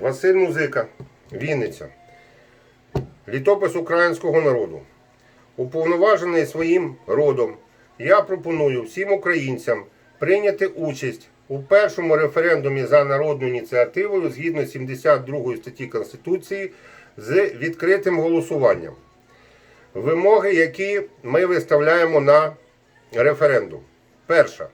Василь Музика, Вінниця. Літопис українського народу. Уповноважений своїм родом, я пропоную всім українцям прийняти участь у першому референдумі за народною ініціативою згідно 72 статті Конституції з відкритим голосуванням. Вимоги, які ми виставляємо на референдум. Перша.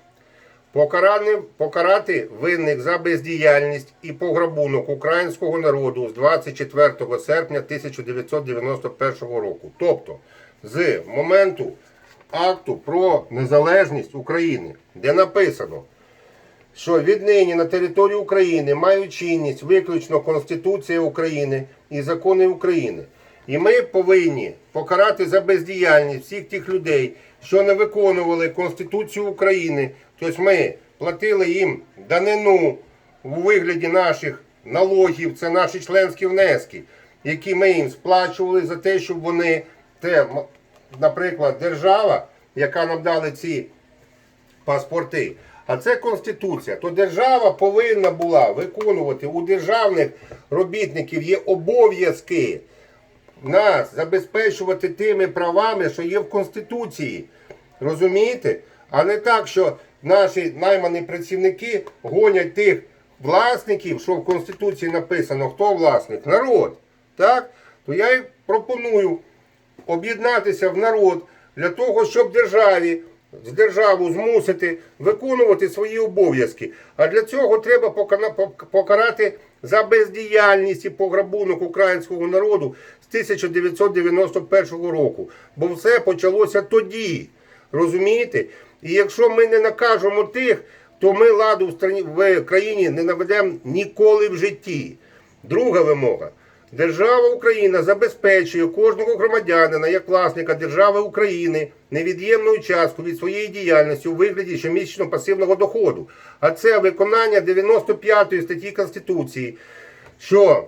Покарати, винних за бездіяльність і пограбунок українського народу з 24 серпня 1991 року. Тобто з моменту акту про незалежність України, де написано, що віднині на території України мають чинність виключно Конституція України і закони України. І ми повинні покарати за бездіяльність всіх тих людей, що не виконували Конституцію України. Тобто ми платили їм данину у вигляді наших налогів, це наші членські внески, які ми їм сплачували за те, щоб вони, те, наприклад, держава, яка нам дали ці паспорти. А це Конституція. То держава повинна була виконувати у державних робітників є обов'язки нас забезпечувати тими правами, що є в Конституції. Розумієте? А не так, що наші наймані працівники гонять тих власників, що в Конституції написано, хто власник? Народ. Так? То я й пропоную об'єднатися в народ для того, щоб державі, з державу змусити виконувати свої обов'язки. А для цього треба покарати за бездіяльність і пограбунок українського народу з 1991 року. Бо все почалося тоді. Розумієте? І якщо ми не накажемо тих, то ми ладу в, страні, в країні не наведемо ніколи в житті. Друга вимога. Держава Україна забезпечує кожного громадянина як власника держави України невід'ємну частку від своєї діяльності у вигляді щомісячного пасивного доходу. А це виконання 95 статті Конституції, що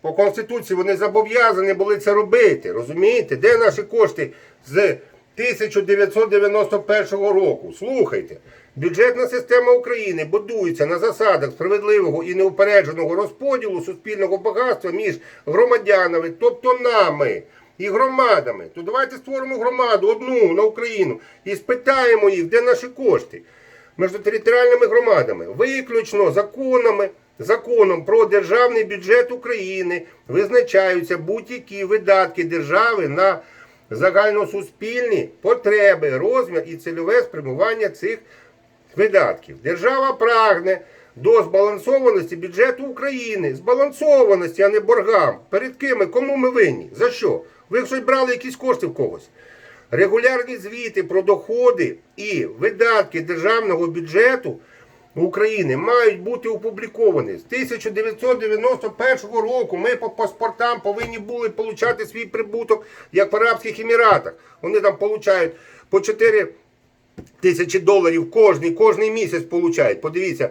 по Конституції вони зобов'язані були це робити. Розумієте? Де наші кошти з 1991 року? Слухайте. Бюджетна система України будується на засадах справедливого і неупередженого розподілу суспільного багатства між громадянами, тобто нами і громадами. То давайте створимо громаду одну на Україну і спитаємо їх, де наші кошти між територіальними громадами, виключно законами, законом про державний бюджет України визначаються будь-які видатки держави на загальносуспільні потреби, розмір і цільове спрямування цих видатків. Держава прагне до збалансованості бюджету України, збалансованості, а не боргам. Перед ким кому ми винні? За що? Ви щось брали якісь кошти в когось? Регулярні звіти про доходи і видатки державного бюджету України мають бути опубліковані. З 1991 року ми по паспортам повинні були отримати свій прибуток, як в Арабських Еміратах. Вони там отримують по 4 тисячі доларів кожний, кожний місяць получають. Подивіться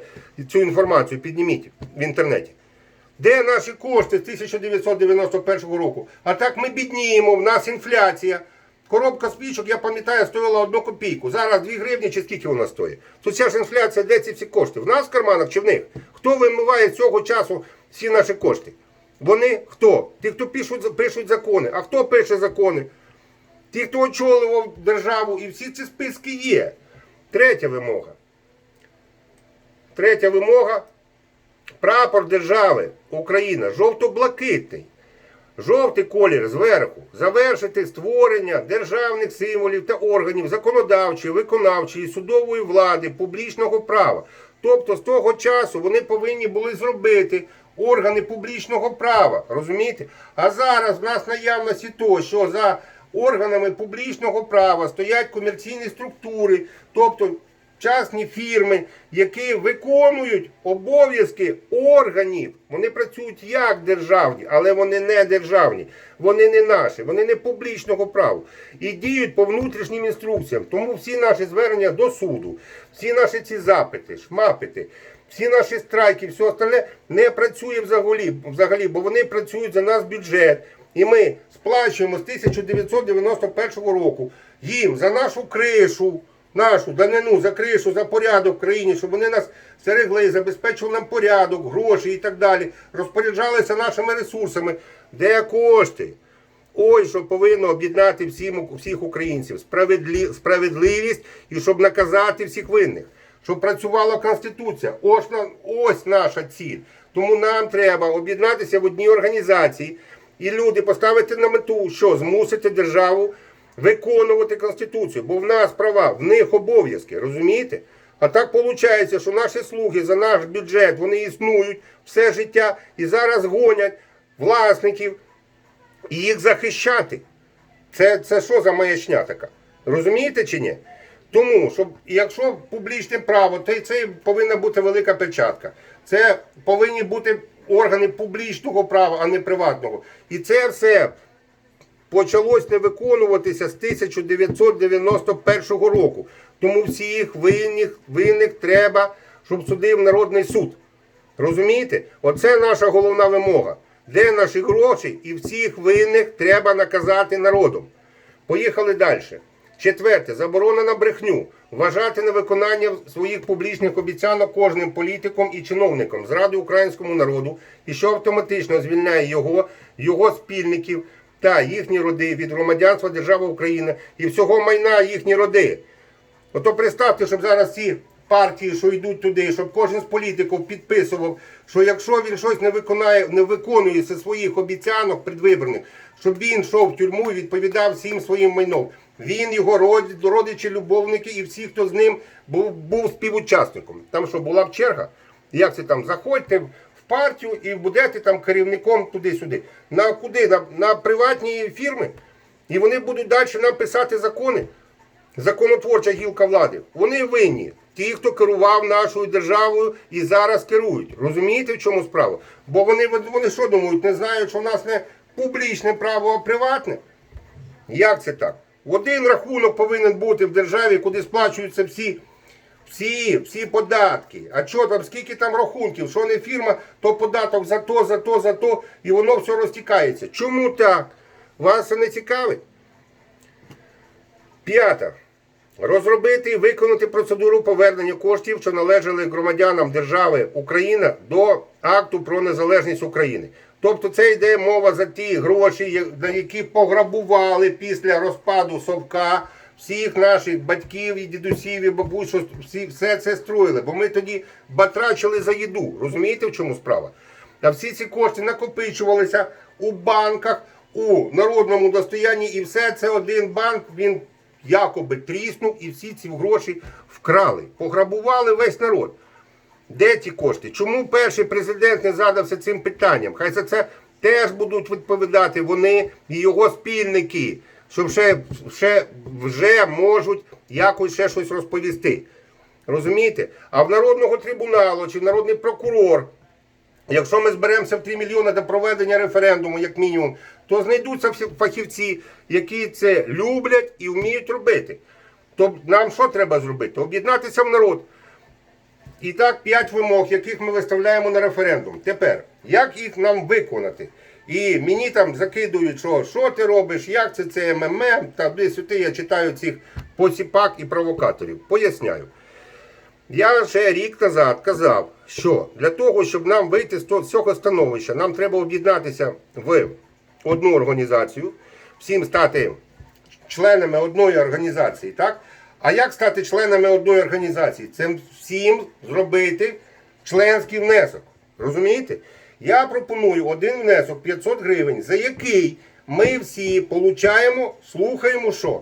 цю інформацію, підніміть в інтернеті. Де наші кошти з 1991 року? А так ми бідніємо, в нас інфляція. Коробка спічок, я пам'ятаю, стоїла одну копійку. Зараз 2 гривні чи скільки вона стоїть? То ця ж інфляція, де ці всі кошти? В нас в карманах чи в них? Хто вимиває цього часу всі наші кошти? Вони хто? Ті, хто пишуть, пишуть закони. А хто пише закони? Ті, хто очолював державу, і всі ці списки є. Третя вимога. Третя вимога. Прапор держави Україна жовто-блакитний. Жовтий колір зверху. Завершити створення державних символів та органів законодавчої, виконавчої, судової влади, публічного права. Тобто з того часу вони повинні були зробити органи публічного права. Розумієте? А зараз в нас наявності то, що за органами публічного права стоять комерційні структури, тобто частні фірми, які виконують обов'язки органів. Вони працюють як державні, але вони не державні, вони не наші, вони не публічного права і діють по внутрішнім інструкціям. Тому всі наші звернення до суду, всі наші ці запити, шмапити. Всі наші страйки, все остальне не працює взагалі, взагалі, бо вони працюють за нас бюджет. І ми сплачуємо з 1991 року їм за нашу кришу, нашу данину за кришу, за порядок в країні, щоб вони нас стерегли, забезпечували нам порядок, гроші і так далі, розпоряджалися нашими ресурсами. Де кошти? Ось що повинно об'єднати всіх українців. Справедливість і щоб наказати всіх винних. Щоб працювала Конституція. Ось, ось наша ціль. Тому нам треба об'єднатися в одній організації і люди поставити на мету, що змусити державу виконувати Конституцію. Бо в нас права, в них обов'язки, розумієте? А так виходить, що наші слуги за наш бюджет вони існують все життя і зараз гонять власників і їх захищати. Це, це що за маячня така? Розумієте чи ні? Тому, щоб якщо публічне право, то це повинна бути велика печатка. Це повинні бути органи публічного права, а не приватного. І це все почалось не виконуватися з 1991 року. Тому всіх винних, винних треба, щоб судив Народний суд. Розумієте? Оце наша головна вимога. Де наші гроші і всіх винних треба наказати народом. Поїхали далі. Четверте, заборона на брехню. Вважати невиконання своїх публічних обіцянок кожним політиком і чиновником зради українському народу, і що автоматично звільняє його, його спільників та їхні роди від громадянства держави України і всього майна їхні роди. Ото представте, щоб зараз ці партії, що йдуть туди, щоб кожен з політиків підписував, що якщо він щось не виконає, не виконує зі своїх обіцянок предвиборних, щоб він йшов в тюрму і відповідав всім своїм майном. Він, його род- родичі, любовники і всі, хто з ним був, був співучасником. Там що була б черга? Як це там? Заходьте партію і будете там керівником туди-сюди. На куди? На, на приватні фірми. І вони будуть далі нам писати закони законотворча гілка влади. Вони винні. Ті, хто керував нашою державою і зараз керують. Розумієте, в чому справа? Бо вони, вони що думають, не знають, що в нас не публічне право, а приватне? Як це так? Один рахунок повинен бути в державі, куди сплачуються всі, всі, всі податки. А що там, скільки там рахунків? Що не фірма, то податок за то, за то, за то, і воно все розтікається. Чому так? Вас це не цікавить? П'ята. Розробити і виконати процедуру повернення коштів, що належали громадянам держави Україна до акту про незалежність України. Тобто це йде мова за ті гроші, на які пограбували після розпаду Совка всіх наших батьків і дідусів і бабусь, що всі, все це строїли. Бо ми тоді батрачили за їду. Розумієте, в чому справа? А всі ці кошти накопичувалися у банках, у народному достоянні, і все це один банк він якоби тріснув і всі ці гроші вкрали. Пограбували весь народ. Де ті кошти? Чому перший президент не задався цим питанням? Хай за це теж будуть відповідати вони і його спільники, що вже, вже, вже можуть якось ще щось розповісти. Розумієте? А в народного трибуналу чи народний прокурор Якщо ми зберемося в 3 мільйони до проведення референдуму, як мінімум, то знайдуться фахівці, які це люблять і вміють робити. То нам що треба зробити? Об'єднатися в народ. І так, п'ять вимог, яких ми виставляємо на референдум. Тепер, як їх нам виконати? І мені там закидують, що що ти робиш, як це це МММ, та де сюди я читаю цих посіпак і провокаторів. Поясняю. Я ще рік назад казав, що для того, щоб нам вийти з цього становища, нам треба об'єднатися в одну організацію, всім стати членами одної організації, так? А як стати членами одної організації? Це всім зробити членський внесок. Розумієте? Я пропоную один внесок 500 гривень, за який ми всі получаємо, слухаємо що?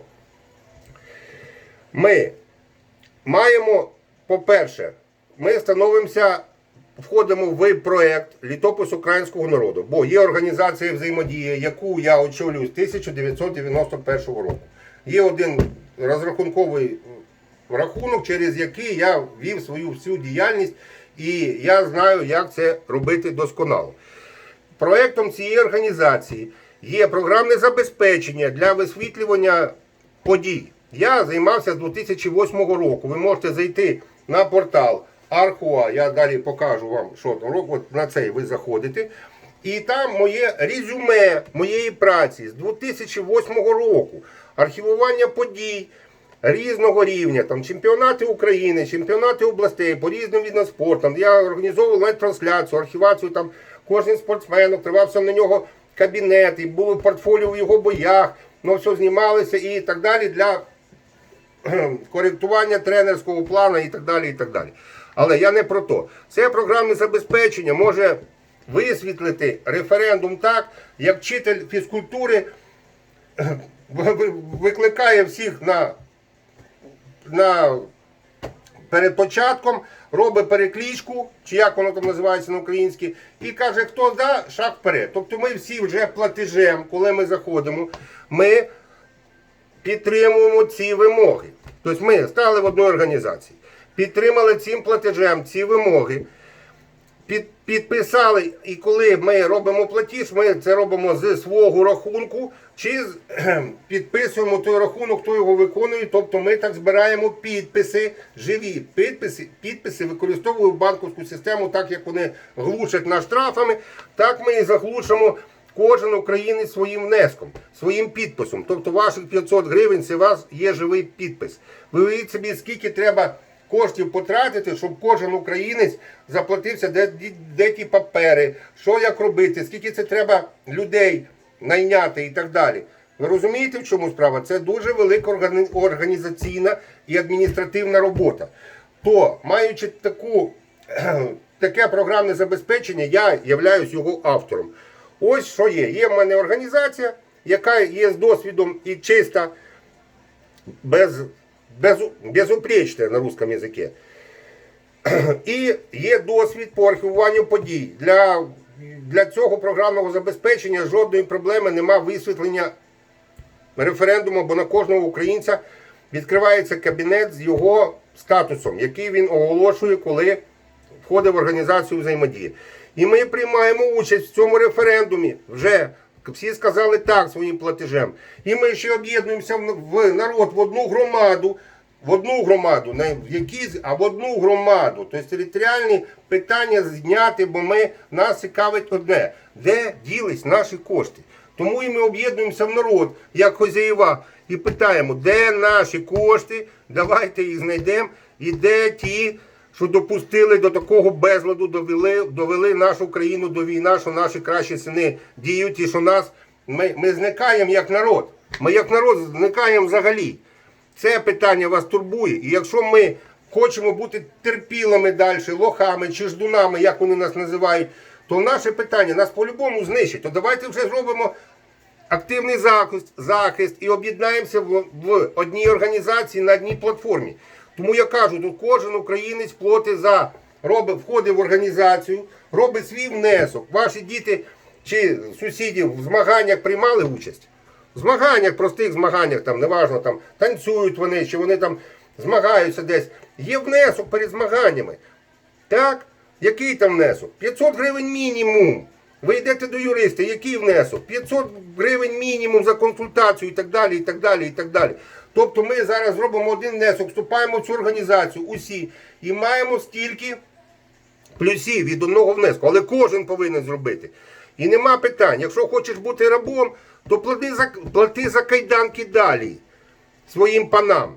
Ми маємо, по-перше, ми становимося, входимо в проєкт Літопис українського народу, бо є організація взаємодія, яку я очолюю з 1991 року. Є один розрахунковий рахунок, через який я вів свою всю діяльність, і я знаю, як це робити досконало. Проектом цієї організації є програмне забезпечення для висвітлювання подій. Я займався з 2008 року. Ви можете зайти на портал Архуа, я далі покажу вам, що рок, от на цей ви заходите. І там моє резюме моєї праці з 2008 року, архівування подій, різного рівня, там чемпіонати України, чемпіонати областей по різним видам спорту. Я організовував навіть трансляцію, архівацію там кожен спортсмен, відкривався на нього кабінет, і було портфоліо в його боях, ну все знімалося і так далі для коректування тренерського плану і так далі. і так далі. Але я не про то. Це програмне забезпечення може висвітлити референдум так, як вчитель фізкультури викликає всіх на, на перед початком, робить переклічку, чи як воно там називається на українській, і каже, хто за, шаг вперед. Тобто ми всі вже платежем, коли ми заходимо, ми підтримуємо ці вимоги. Тобто ми стали в одній організації, підтримали цим платежем ці вимоги, під, підписали, і коли ми робимо платіж, ми це робимо з свого рахунку, чи підписуємо той рахунок, хто його виконує. Тобто ми так збираємо підписи, живі підписи, підписи використовуємо банківську систему, так як вони глушать нас штрафами, так ми і заглушимо кожен українець своїм внеском, своїм підписом. Тобто ваших 500 гривень це у вас є живий підпис. Ви уявіть собі, скільки треба коштів потратити, щоб кожен українець заплатився, де, де, де ті папери, що як робити, скільки це треба людей найняти і так далі. Ви розумієте, в чому справа? Це дуже велика організаційна і адміністративна робота. То, маючи таку, таке програмне забезпечення, я являюсь його автором. Ось що є. Є в мене організація, яка є з досвідом і чиста, без, без, безупречна на русском язике. І є досвід по архівуванню подій. Для, для цього програмного забезпечення жодної проблеми нема висвітлення референдуму, бо на кожного українця відкривається кабінет з його статусом, який він оголошує, коли входить в організацію взаємодії. І ми приймаємо участь в цьому референдумі вже. Всі сказали так своїм платежем. І ми ще об'єднуємося в народ в одну громаду, в одну громаду, не в якісь, а в одну громаду. Тобто територіальні питання зняти, бо ми нас цікавить одне, де ділись наші кошти. Тому і ми об'єднуємося в народ, як хозяєва, і питаємо, де наші кошти, давайте їх знайдемо, і де ті, що допустили до такого безладу, довели, довели нашу країну до війни, що наші кращі сини діють, і що нас ми, ми зникаємо як народ. Ми як народ зникаємо взагалі. Це питання вас турбує. І якщо ми хочемо бути терпілими далі, лохами чи ждунами, як вони нас називають, то наше питання нас по-любому знищить. То давайте вже зробимо активний захист, захист і об'єднаємося в, в одній організації на одній платформі. Тому я кажу, тут кожен українець платить за робить, входить в організацію, робить свій внесок. Ваші діти чи сусіди в змаганнях приймали участь. В змаганнях, простих змаганнях, там, неважно, там, танцюють вони, чи вони там змагаються десь. Є внесок перед змаганнями. Так? Який там внесок? 500 гривень мінімум. Ви йдете до юриста, який внесок? 500 гривень мінімум за консультацію і так далі, і так далі, і так далі. Тобто ми зараз зробимо один внесок, вступаємо в цю організацію, усі, і маємо стільки плюсів від одного внеску, але кожен повинен зробити. І нема питань. Якщо хочеш бути рабом, то плати за, плати за кайданки далі своїм панам.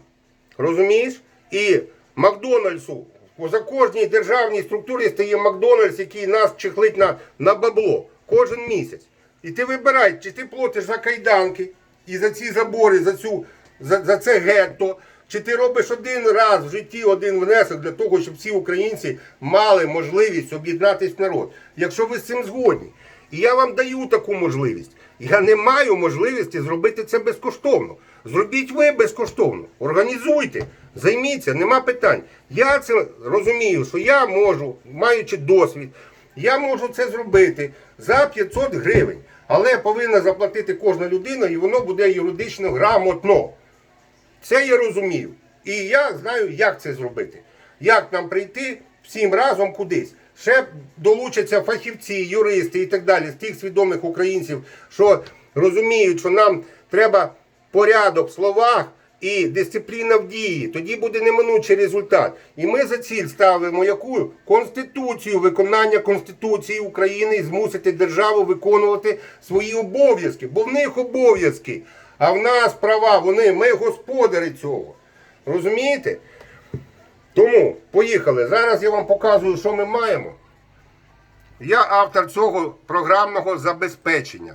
Розумієш? І Макдональдсу, за кожній державній структурі стає Макдональдс, який нас чехлить на, на бабло кожен місяць. І ти вибирай, чи ти платиш за кайданки і за ці забори, за, цю, за, за це гетто, чи ти робиш один раз в житті один внесок для того, щоб всі українці мали можливість об'єднатись в народ. Якщо ви з цим згодні. І я вам даю таку можливість. Я не маю можливості зробити це безкоштовно. Зробіть ви безкоштовно. Організуйте, займіться, нема питань. Я це розумію, що я можу, маючи досвід, я можу це зробити за 500 гривень. Але повинна заплатити кожна людина, і воно буде юридично грамотно. Це я розумію. І я знаю, як це зробити. Як нам прийти всім разом кудись. Ще долучаться фахівці, юристи і так далі, з тих свідомих українців, що розуміють, що нам треба порядок в словах і дисципліна в дії. Тоді буде неминучий результат. І ми за ціль ставимо яку конституцію, виконання Конституції України і змусити державу виконувати свої обов'язки, бо в них обов'язки. А в нас права, вони, ми господарі цього. Розумієте? Тому поїхали. Зараз я вам показую, що ми маємо. Я автор цього програмного забезпечення.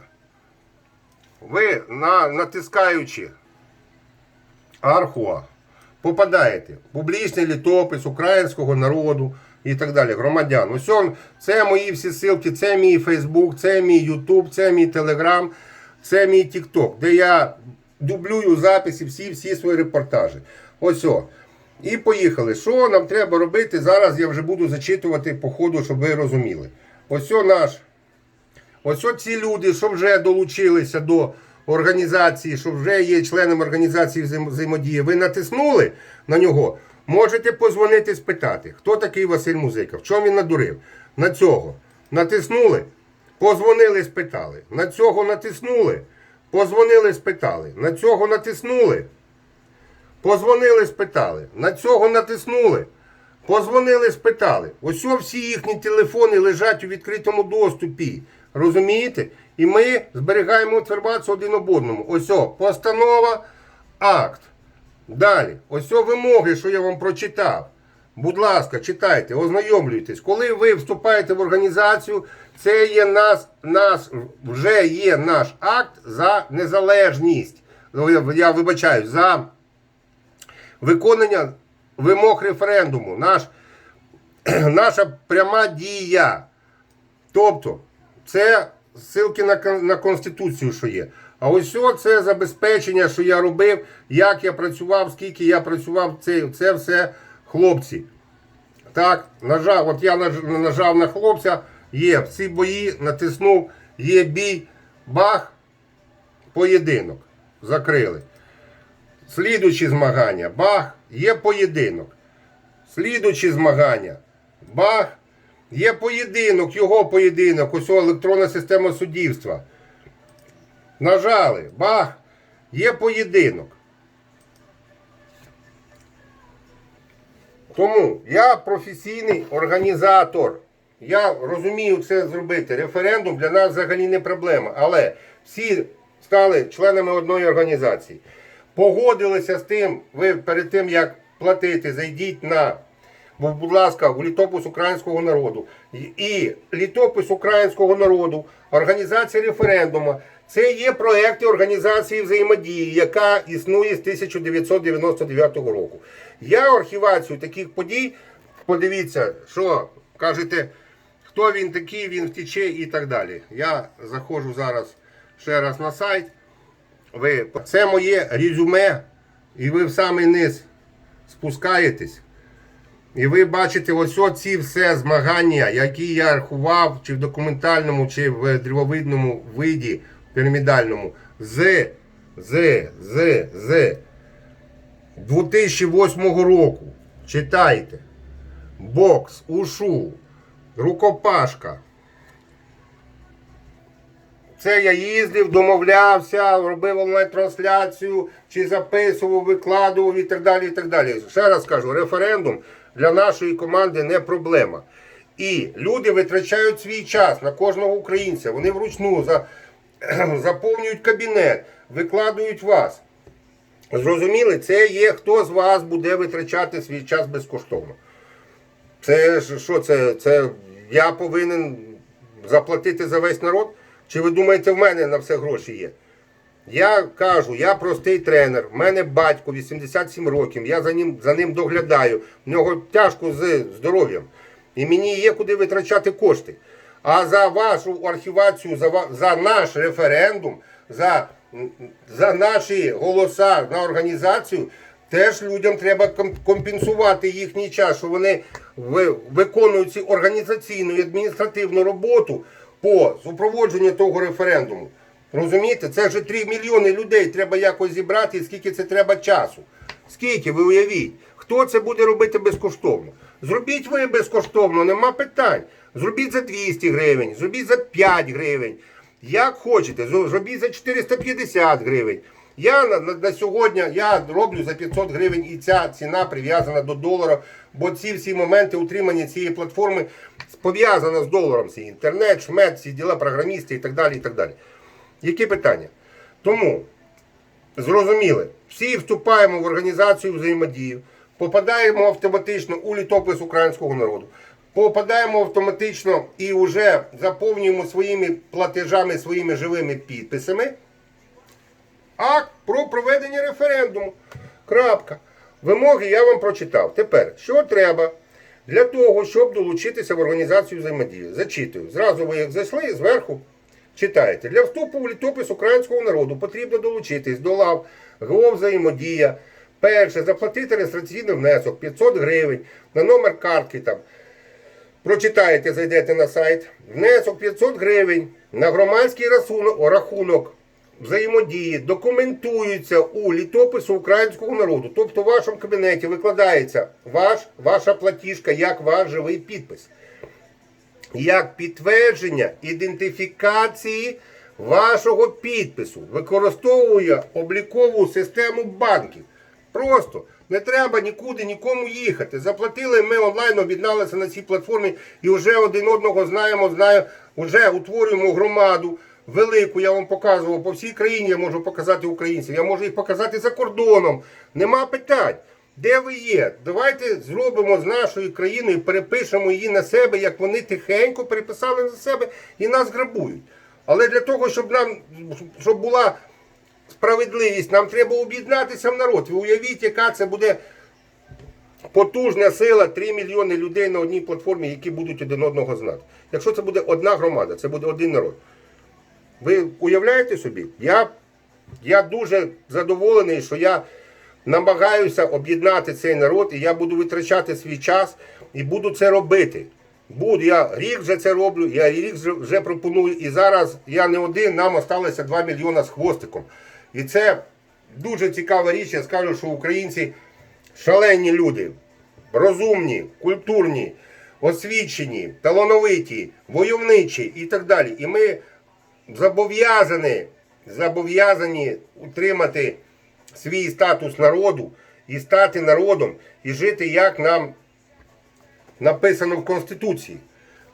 Ви на, натискаючи Архуа, попадаєте в публічний літопис українського народу і так далі, громадян. Ось це мої всі ссылки, це мій Фейсбук, це мій Ютуб, це мій Телеграм, це мій Тікток, де я дублюю записи, всі, всі свої репортажі. Ось о. І поїхали. Що нам треба робити? Зараз я вже буду зачитувати по ходу, щоб ви розуміли. Ось о наш. Ось от ці люди, що вже долучилися до організації, що вже є членом організації взаємодії, ви натиснули на нього, можете позвонити спитати, хто такий Василь Музика, в чому він надурив. На цього натиснули, позвонили, спитали. На цього натиснули, позвонили, спитали. На цього натиснули. Позвонили, спитали. На цього натиснули. Позвонили, спитали. Ось всі їхні телефони лежать у відкритому доступі. Розумієте? І ми зберігаємо інформацію один об одному. Ось постанова, акт. Далі. Ось вимоги, що я вам прочитав. Будь ласка, читайте, ознайомлюйтесь. Коли ви вступаєте в організацію, це є нас, нас, вже є наш акт за незалежність. Я, я вибачаю, за виконання вимог референдуму, наш, наша пряма дія. Тобто, це ссылки на, на Конституцію, що є. А ось це забезпечення, що я робив, як я працював, скільки я працював, це, це все хлопці. Так, нажав, от я нажав на хлопця, є всі бої, натиснув, є бій, бах, поєдинок. Закрили. Слідучі змагання, бах, є поєдинок. Слідучі змагання, бах, є поєдинок, його поєдинок, ось електронна система суддівства. Нажали, бах, є поєдинок. Тому я професійний організатор. Я розумію це зробити. Референдум для нас взагалі не проблема. Але всі стали членами одної організації. Погодилися з тим, ви перед тим як платити, зайдіть на, будь ласка, у літопис українського народу. І літопис українського народу, організація референдуму. Це є проекти організації взаємодії, яка існує з 1999 року. Я архівацію таких подій, подивіться, що кажете, хто він такий, він втече і так далі. Я заходжу зараз ще раз на сайт. Ви, це моє резюме, і ви в самий низ спускаєтесь. І ви бачите ось оці все змагання, які я рахував, чи в документальному, чи в древовидному виді пірамідальному, з, з, з, з 2008 року. Читайте. Бокс, ушу, рукопашка. Це я їздив, домовлявся, робив онлайн-трансляцію, чи записував, викладував і так далі. і так далі. Ще раз кажу, референдум для нашої команди не проблема. І люди витрачають свій час на кожного українця. Вони вручну за, заповнюють кабінет, викладують вас. Зрозуміли, це є хто з вас буде витрачати свій час безкоштовно. Це що це? Це я повинен заплатити за весь народ? Чи ви думаєте, в мене на все гроші є? Я кажу, я простий тренер, в мене батько 87 років, я за ним, за ним доглядаю, в нього тяжко з здоров'ям. І мені є куди витрачати кошти. А за вашу архівацію, за, за наш референдум, за, за наші голоса на організацію, теж людям треба компенсувати їхній час, що вони ви- виконують цю організаційну і адміністративну роботу по супроводженню того референдуму. Розумієте, це вже 3 мільйони людей треба якось зібрати, і скільки це треба часу. Скільки, ви уявіть, хто це буде робити безкоштовно? Зробіть ви безкоштовно, нема питань. Зробіть за 200 гривень, зробіть за 5 гривень. Як хочете, зробіть за 450 гривень. Я на, на, на сьогодні я роблю за 500 гривень і ця ціна прив'язана до долара, бо ці всі моменти утримання цієї платформи пов'язана з доларом. Це інтернет, шмет, всі діла, програмісти і так далі. і так далі. Які питання? Тому зрозуміли, всі вступаємо в організацію взаємодії, попадаємо автоматично у літопис українського народу, попадаємо автоматично і вже заповнюємо своїми платежами, своїми живими підписами акт про проведення референдуму. Крапка. Вимоги я вам прочитав. Тепер, що треба для того, щоб долучитися в організацію взаємодії? Зачитую. Зразу ви як зайшли, зверху читаєте. Для вступу в літопис українського народу потрібно долучитись до лав ГО взаємодія. Перше, заплатити реєстраційний внесок 500 гривень на номер картки там. Прочитаєте, зайдете на сайт. Внесок 500 гривень на громадський рахунок, рахунок взаємодії документуються у літопису українського народу. Тобто в вашому кабінеті викладається ваш, ваша платіжка як ваш живий підпис. Як підтвердження ідентифікації вашого підпису, використовує облікову систему банків. Просто не треба нікуди нікому їхати. Заплатили, ми онлайн об'єдналися на цій платформі і вже один одного знаємо, знаю, вже утворюємо громаду велику. Я вам показував по всій країні. Я можу показати українців. Я можу їх показати за кордоном. Нема питань. Де ви є? Давайте зробимо з нашою країною, перепишемо її на себе, як вони тихенько переписали на себе і нас грабують. Але для того, щоб нам щоб була справедливість, нам треба об'єднатися в народ. Ви уявіть, яка це буде потужна сила 3 мільйони людей на одній платформі, які будуть один одного знати. Якщо це буде одна громада, це буде один народ. Ви уявляєте собі? Я, я дуже задоволений, що я намагаюся об'єднати цей народ, і я буду витрачати свій час і буду це робити. Буду, я рік вже це роблю, я рік вже- пропоную, і зараз я не один, нам осталося 2 мільйона з хвостиком. І це дуже цікава річ. Я скажу, що українці шалені люди, розумні, культурні, освічені, талановиті, войовничі і так далі. І ми зобов'язані, зобов'язані утримати свій статус народу і стати народом, і жити як нам написано в Конституції.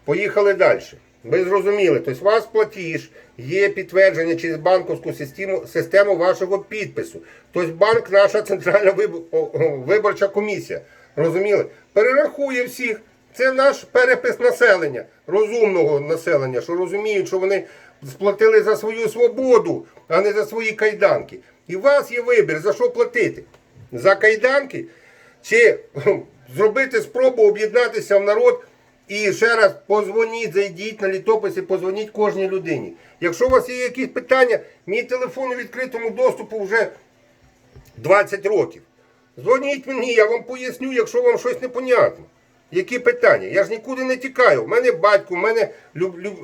Поїхали далі. Ви зрозуміли, тобто у вас платіж, є підтвердження через банківську систему, систему вашого підпису. Тобто банк, наша центральна виборча комісія. Розуміли? Перерахує всіх. Це наш перепис населення, розумного населення, що розуміють, що вони сплатили за свою свободу, а не за свої кайданки. І у вас є вибір, за що платити? За кайданки чи зробити спробу об'єднатися в народ і ще раз позвоніть, зайдіть на літописи, позвоніть кожній людині. Якщо у вас є якісь питання, мій телефон у відкритому доступу вже 20 років. Дзвоніть мені, я вам поясню, якщо вам щось непонятно. Які питання? Я ж нікуди не тікаю. У мене батько, у мене люб, люб,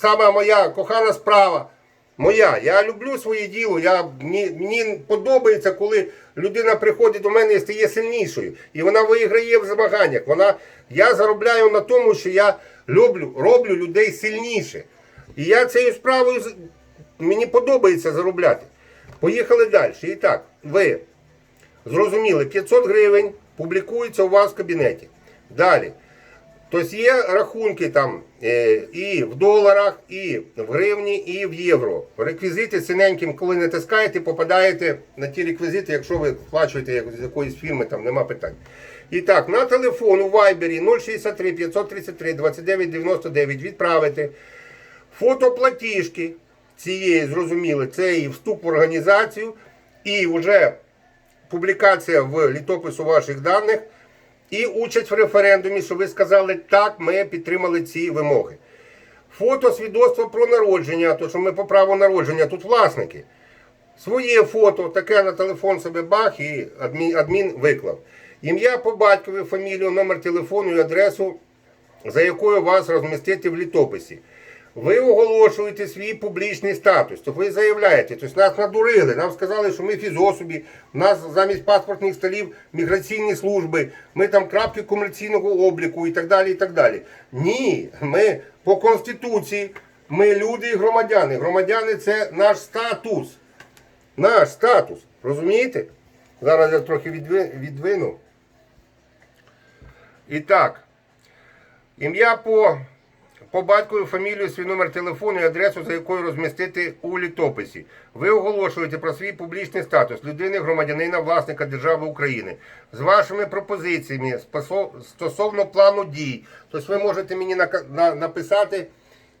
сама моя кохана справа. Моя. Я люблю своє діло. Я, мені, мені подобається, коли людина приходить до мене і стає сильнішою. І вона виграє в змаганнях. Вона, я заробляю на тому, що я люблю, роблю людей сильніше. І я цією справою мені подобається заробляти. Поїхали далі. І так, ви зрозуміли, 500 гривень публікується у вас в кабінеті. Далі. Тобто є рахунки там е, і в доларах, і в гривні, і в євро. Реквізити синеньким, коли натискаєте, попадаєте на ті реквізити, якщо ви сплачуєте з якоїсь фірми, там нема питань. І так, на телефон у Viber 063 533 29 99 відправити фотоплатіжки цієї, зрозуміли, це і вступ в організацію, і вже публікація в літопису ваших даних і участь в референдумі, що ви сказали, так, ми підтримали ці вимоги. Фото свідоцтво про народження, то що ми по праву народження, тут власники. Своє фото, таке на телефон себе бах і адмін, адмін виклав. Ім'я по батькові, фамілію, номер телефону і адресу, за якою вас розмістити в літописі. Ви оголошуєте свій публічний статус. Тобто ви заявляєте, тобто нас надурили, нам сказали, що ми фізособі, у нас замість паспортних столів міграційні служби, ми там крапки комерційного обліку і так далі. і так далі. Ні, ми по Конституції, ми люди і громадяни. Громадяни це наш статус. Наш статус. Розумієте? Зараз я трохи відви- відвину. І так, ім'я по по батькові фамілію, свій номер телефону і адресу, за якою розмістити у літописі. Ви оголошуєте про свій публічний статус людини, громадянина, власника держави України з вашими пропозиціями стосовно плану дій. Тобто ви можете мені написати,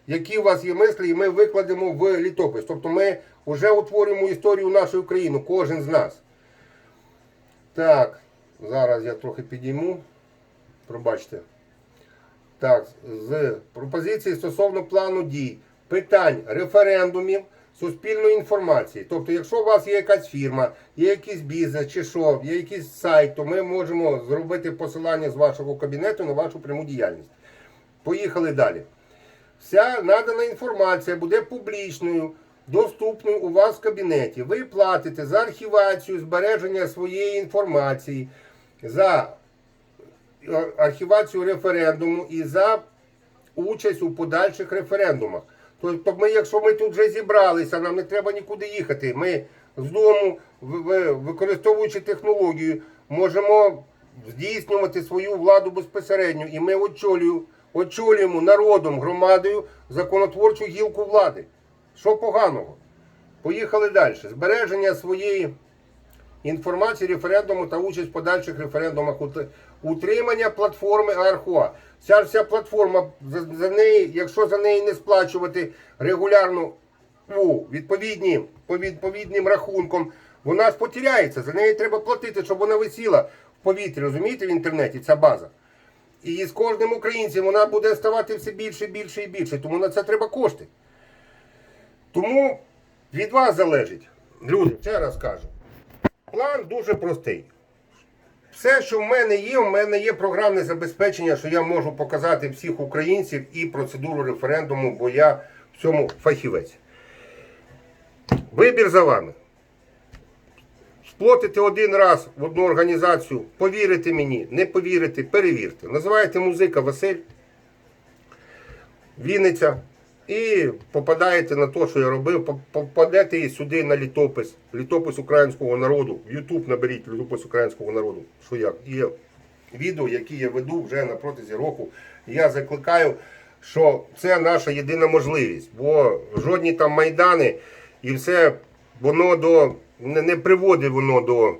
які у вас є мислі, і ми викладемо в літопис. Тобто ми вже утворюємо історію нашої України, кожен з нас. Так, зараз я трохи підійму. Пробачте. Так, з пропозиції стосовно плану дій, питань, референдумів, суспільної інформації. Тобто, якщо у вас є якась фірма, є якийсь бізнес чи що, є якийсь сайт, то ми можемо зробити посилання з вашого кабінету на вашу пряму діяльність. Поїхали далі. Вся надана інформація буде публічною, доступною у вас в кабінеті. Ви платите за архівацію, збереження своєї інформації, за архівацію референдуму і за участь у подальших референдумах. Тобто, ми, якщо ми тут вже зібралися, нам не треба нікуди їхати. Ми з дому, використовуючи технологію, можемо здійснювати свою владу безпосередньо. І ми очолюємо, очолюємо народом, громадою законотворчу гілку влади. Що поганого? Поїхали далі. Збереження своєї інформації референдуму та участь в подальших референдумах утримання платформи Архуа. Ця вся платформа за, неї, якщо за неї не сплачувати регулярно у відповідні по відповідним рахункам, вона ж потеряється. За неї треба платити, щоб вона висіла в повітрі, розумієте, в інтернеті ця база. І з кожним українцем вона буде ставати все більше, більше і більше. Тому на це треба кошти. Тому від вас залежить. Люди, ще раз кажу. План дуже простий. Все, що в мене є, в мене є програмне забезпечення, що я можу показати всіх українців і процедуру референдуму, бо я в цьому фахівець. Вибір за вами. Сплотите один раз в одну організацію, повірите мені, не повірите, перевірте. Називаєте музика Василь, Вінниця. І попадаєте на те, що я робив, попадете і сюди на літопис, літопис українського народу. В Ютуб наберіть літопис українського народу. Що як? Є відео, які я веду вже на протязі року. Я закликаю, що це наша єдина можливість, бо жодні там майдани і все воно до не, не приводить воно до,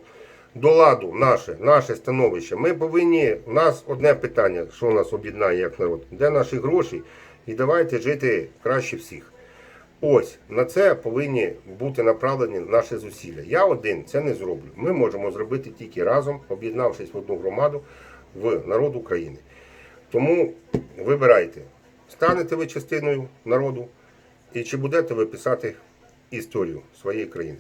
до ладу, наше, наше становище. Ми повинні, у нас одне питання, що нас об'єднає як народ, де наші гроші, і давайте жити краще всіх. Ось на це повинні бути направлені наші зусилля. Я один це не зроблю. Ми можемо зробити тільки разом, об'єднавшись в одну громаду в народ України. Тому вибирайте, станете ви частиною народу, і чи будете ви писати історію своєї країни.